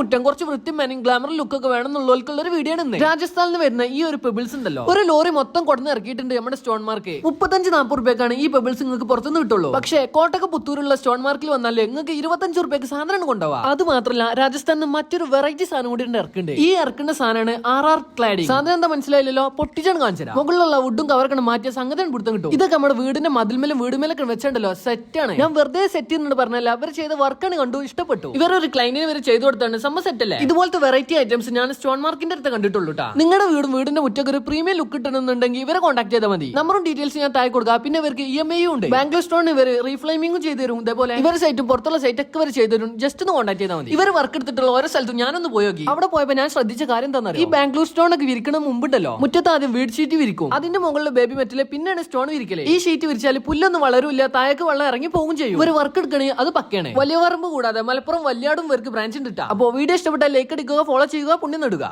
മുറ്റം കുറച്ച് വൃത്തി മെനും ഗ്ലാമർ ലുക്ക് ഒക്കെ വേണം എന്നുള്ളവർക്കുള്ള ഒരു വീഡിയോ ആണ് രാജസ്ഥാനിൽ നിന്ന് വരുന്ന ഈ ഒരു പെബിൾസ് ഉണ്ടല്ലോ. ഒരു ലോറി മൊത്തം കൊടുന്ന് ഇറക്കിയിട്ടുണ്ട് നമ്മുടെ സ്റ്റോൺ മാർക്ക്. മുപ്പത്തഞ്ച് നാൽപ്പത് റുപ്യക്കാണ് ഈ പെബിൾസ് നിങ്ങൾക്ക് പുറത്തുനിന്ന് കിട്ടുള്ളൂ. പക്ഷേ കോട്ടക്ക പുത്തൂരുള്ള സ്റ്റോൺ മാർക്കിൽ വന്നാൽ നിങ്ങൾക്ക് ഇരുപത്തഞ്ച് റുപ്യക്ക് സാധനം കൊണ്ടുപോവാം അത് മാത്രമല്ല രാജസ്ഥാനിൽ മറ്റൊരു വെറൈറ്റി സാധനം കൂടി ഇറക്കുന്നുണ്ട്. ഈ ഇറക്കുന്ന സാധനമാണ് ആർ ആർ ക്ലാഡി സാധനം എന്താ മനസ്സിലായില്ലല്ലോ? പൊട്ടിച്ചാണ് കാണിച്ചത്. മുകളിലുള്ള വുഡും കവർക്കണം മാറ്റിയ സംഗതി പിടുത്തം കിട്ടും. ഇതൊക്കെ നമ്മുടെ വീടിന്റെ മതിൽമേലും വീടുമേലൊക്കെ വെച്ചിട്ടുണ്ടല്ലോ ആണ്. ഞാൻ വെറുതെ സെറ്റ് ചെയ്യുന്നുണ്ട് പറഞ്ഞല്ല അവർ ചെയ്ത വർക്കാണ് കണ്ടു ഇഷ്ടപ്പെട്ടു. ഇവർ ഒരു ക്ലൈന്റിന് ഇവർ ചെയ്തു കൊടുത്താണ്. സംഭവം സെറ്റ് അല്ലേ? ഇതുപോലത്തെ വെറൈറ്റി ഐറ്റംസ് ഞാൻ സ്റ്റോൺ മാർക്കിന്റെ അടുത്ത് കണ്ടിട്ടുള്ളൂ ട്ടാ. നിങ്ങളുടെ വീടും വീടിന്റെ മുറ്റൊക്കെ ഒരു പ്രീമിയം ലുക്ക് കിട്ടണമെന്നുണ്ടെങ്കിൽ ഇവരെ കോൺടാക്ട് ചെയ്താൽ മതി. നമ്പറും ഡീറ്റെയിൽസ് ഞാൻ താഴെ കൊടുക്കാം. പിന്നെ ഇവർക്ക് ഇ എം ഐ ഉണ്ട്. ബാംഗ്ലൂർ സ്റ്റോൺ ഇവർ റീഫ്ലൈമിംഗും ചെയ്തു തരും. ഇതേപോലെ ഇവർ സൈറ്റും പുറത്തുള്ള സൈറ്റ് ഒക്കെ ഇവർ ചെയ്തു തരും. ജസ്റ്റ് ഒന്ന് കോൺടാക്ട് ചെയ്താൽ മതി. ഇവർ വർക്ക് എടുത്തിട്ടുള്ള ഓരോ സ്ഥലത്തും ഞാനൊന്ന് പോയി നോക്കി. അവിടെ പോയപ്പോൾ ഞാൻ ശ്രദ്ധിച്ച കാര്യം തന്നെ ഈ ബാംഗ്ലൂർ സ്റ്റോൺ ഒക്കെ വിരിക്കണ മുമ്പുണ്ടല്ലോ. മുറ്റത്ത് ആദ്യം വീട് ഷീറ്റ് വിരിക്കും. അതിന്റെ മുകളിൽ ബേബി മെറ്റൽ പിന്നെയാണ് സ്റ്റോൺ വിരിക്കലേ. ഈ ഷീറ്റ് വിരിച്ചാൽ പുല്ലൊന്നും വളരില്ല താഴേക്ക് വെള്ളം ഇറങ്ങി പോകും ചെയ്യും. ഇവർ വർക്ക് എടുക്കണേ അത് പക്കയാണ്. വലിയ പറമ്പ് കൂടാതെ മലപ്പുറം വല്യാടും ഇവർക്ക് ബ്രാഞ്ച് ഉണ്ട്. അപ്പോ വീഡിയോ ഇഷ്ടപ്പെട്ടാൽ ലൈക്ക് അടിക്കുക ഫോളോ ചെയ്യുക പുണ്യം നേടുക.